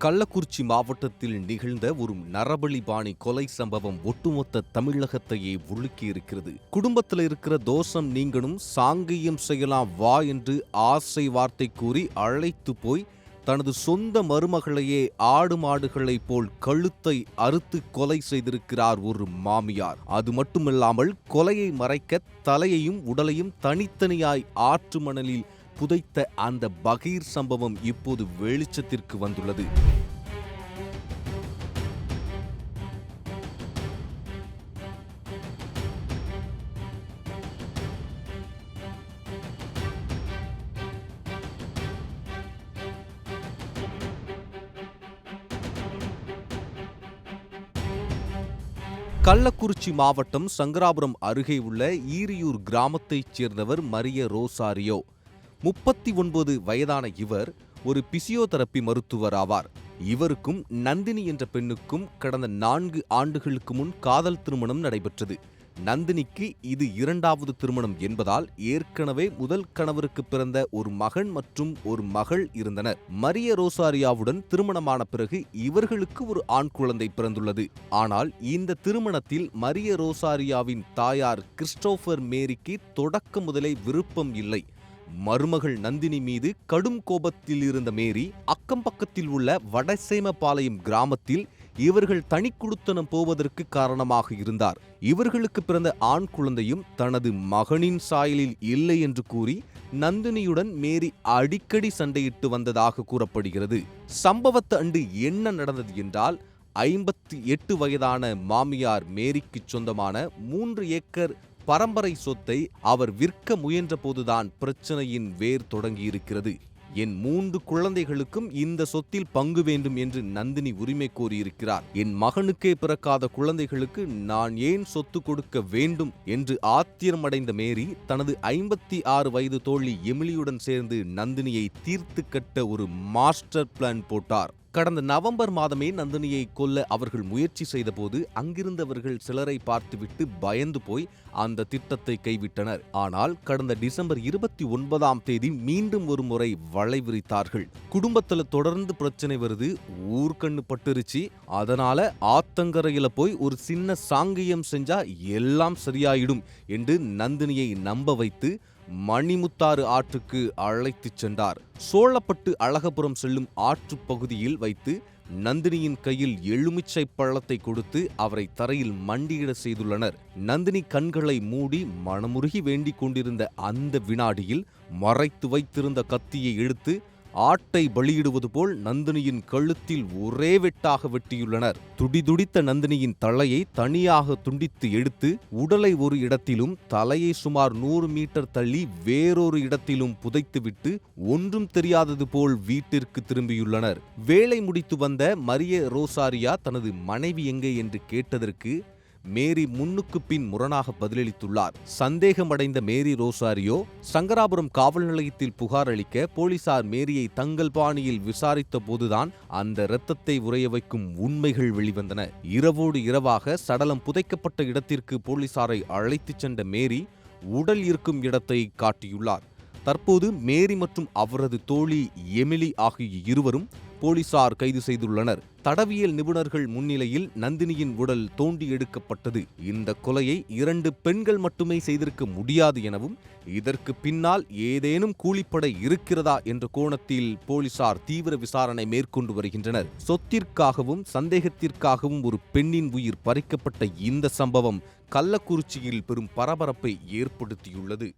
கள்ளக்குறிச்சி மாவட்டத்தில் நிகழ்ந்த ஒரு நரபலி பாணி கொலை சம்பவம் ஒட்டுமொத்த தமிழகத்தையே உலுக்கியிருக்கிறது. குடும்பத்தில் இருக்கிற தோஷம் நீங்கணும் சாங்கியம் செய்யலாம் வா என்று ஆசை வார்த்தை கூறி அழைத்து போய் தனது சொந்த மருமகளையே ஆடு மாடுகளைப் போல் கழுத்தை அறுத்து கொலை செய்திருக்கிறார் ஒரு மாமியார். அது மட்டுமில்லாமல் கொலையை மறைக்க தலையையும் உடலையும் தனித்தனியாய் ஆற்று மணலில் புதைத்த அந்த பகீர் சம்பவம் இப்போது வெளிச்சத்திற்கு வந்துள்ளது. கள்ளக்குறிச்சி மாவட்டம் சங்கராபுரம் அருகே உள்ள ஈரியூர் கிராமத்தைச் சேர்ந்தவர் மரிய ரோசாரியோ. முப்பத்தி ஒன்பது வயதான இவர் ஒரு பிசியோதெரப்பி மருத்துவர் ஆவார் இவருக்கும் நந்தினி என்ற பெண்ணுக்கும் கடந்த நான்கு ஆண்டுகளுக்கு முன் காதல் திருமணம் நடைபெற்றது. நந்தினிக்கு இது இரண்டாவது திருமணம் என்பதால் ஏற்கனவே முதல் கணவருக்கு பிறந்த ஒரு மகன் மற்றும் ஒரு மகள் இருந்தனர். மரிய ரோசாரியாவுடன் திருமணமான பிறகு இவர்களுக்கு ஒரு ஆண் குழந்தை பிறந்துள்ளது. ஆனால் இந்த திருமணத்தில் மரிய ரோசாரியாவின் தாயார் கிறிஸ்டோபர் மேரிக்கு தொடக்க முதலே விருப்பம் இல்லை. மருமகள் நந்தினி மீது கடும் கோபத்தில் இருந்த மேரி அக்கம் பக்கத்தில் உள்ள வடசேமபாளையம் கிராமத்தில் இவர்கள் தனி குடுத்தனம் போவதற்கு காரணமாக இருந்தார். இவர்களுக்கு பிறந்த ஆண் குழந்தையும் தனது மகனின் சாயலில் இல்லை என்று கூறி நந்தினியுடன் மேரி அடிக்கடி சண்டையிட்டு வந்ததாக கூறப்படுகிறது. சம்பவத்து அன்று என்ன நடந்தது என்றால் ஐம்பத்தி எட்டு வயதான மாமியார் மேரிக்கு சொந்தமான மூன்று ஏக்கர் பரம்பரை சொத்தை அவர் விற்க முயன்றபோதுதான் பிரச்சனையின் வேர் தொடங்கியிருக்கிறது. என் மூன்று குழந்தைகளுக்கும் இந்த சொத்தில் பங்கு வேண்டும் என்று நந்தினி உரிமை கோரியிருக்கிறார். என் மகனுக்கே பிறக்காத குழந்தைகளுக்கு நான் ஏன் சொத்து கொடுக்க வேண்டும் என்று ஆத்திரமடைந்த மேரி தனது ஐம்பத்தி ஆறு வயது தோழி எமிலியுடன் சேர்ந்து நந்தினியை தீர்த்து கட்ட ஒரு மாஸ்டர் பிளான் போட்டார். கடந்த நவம்பர் மாதமே நந்தினியை கொல்ல அவர்கள் முயற்சி செய்தபோது அங்கிருந்தவர்கள் சிலரை பார்த்துவிட்டு பயந்து போய் அந்த திட்டத்தை கைவிட்டனர். ஆனால் கடந்த டிசம்பர் இருபத்தி ஒன்பதாம் தேதி மீண்டும் ஒரு முறை வளை விரித்தார்கள். குடும்பத்துல தொடர்ந்து பிரச்சனை வருது ஊர்கண்ணு பட்டுருச்சு. அதனால ஆத்தங்கரையில போய் ஒரு சின்ன சாங்கியம் செஞ்சா எல்லாம் சரியாயிடும் என்று நந்தினியை நம்ப வைத்து மணிமுத்தாறு ஆற்றுக்கு அழைத்துச் சென்றார். சோழப்பட்டு அழகபுரம் செல்லும் ஆற்று பகுதியில் வைத்து நந்தினியின் கையில் எலுமிச்சை பழத்தை கொடுத்து அவரை தரையில் மண்டியிட செய்துள்ளனர். நந்தினி கண்களை மூடி மனமுருகி வேண்டிக் கொண்டிருந்த அந்த வினாடியில் மறைத்து வைத்திருந்த கத்தியை எடுத்து ஆட்டை பலியிடுவது போல் நந்தினியின் கழுத்தில் ஒரே வெட்டாக வெட்டியுள்ளனர். துடிதுடித்த நந்தினியின் தலையை தனியாக துண்டித்து எடுத்து உடலை ஒரு இடத்திலும் தலையை சுமார் நூறு மீட்டர் தள்ளி வேறொரு இடத்திலும் புதைத்துவிட்டு ஒன்றும் தெரியாதது போல் வீட்டிற்கு திரும்பியுள்ளனர். வேலை முடித்து வந்த மரிய ரோசாரியா தனது மனைவி எங்கே என்று கேட்டதற்கு மேரி முன்னுக்கு பின் முரணாக பதிலளித்துள்ளார். சந்தேகமடைந்த மேரி ரோசாரியோ சங்கராபுரம் காவல் நிலையத்தில் புகார் அளிக்க போலீசார் மேரியை தங்கள் பாணியில் விசாரித்த போதுதான் அந்த இரத்தத்தை உறைய வைக்கும் உண்மைகள் வெளிவந்தன. இரவோடு இரவாக சடலம் புதைக்கப்பட்ட இடத்திற்கு போலீசாரை அழைத்துச் சென்ற மேரி உடல் இருக்கும் இடத்தை காட்டியுள்ளார். தற்போது மேரி மற்றும் அவரது தோழி எமிலி ஆகிய இருவரும் போலீசார் கைது செய்துள்ளனர். தடவியல் நிபுணர்கள் முன்னிலையில் நந்தினியின் உடல் தோண்டி எடுக்கப்பட்டது. இந்த கொலையை இரண்டு பெண்கள் மட்டுமே செய்திருக்க முடியாது எனவும் இதற்கு பின்னால் ஏதேனும் கூலிப்படை இருக்கிறதா என்ற கோணத்தில் போலீசார் தீவிர விசாரணை மேற்கொண்டு வருகின்றனர். சொத்திற்காகவும் சந்தேகத்திற்காகவும் ஒரு பெண்ணின் உயிர் பறிக்கப்பட்ட இந்த சம்பவம் கள்ளக்குறிச்சியில் பெரும் பரபரப்பை ஏற்படுத்தியுள்ளது.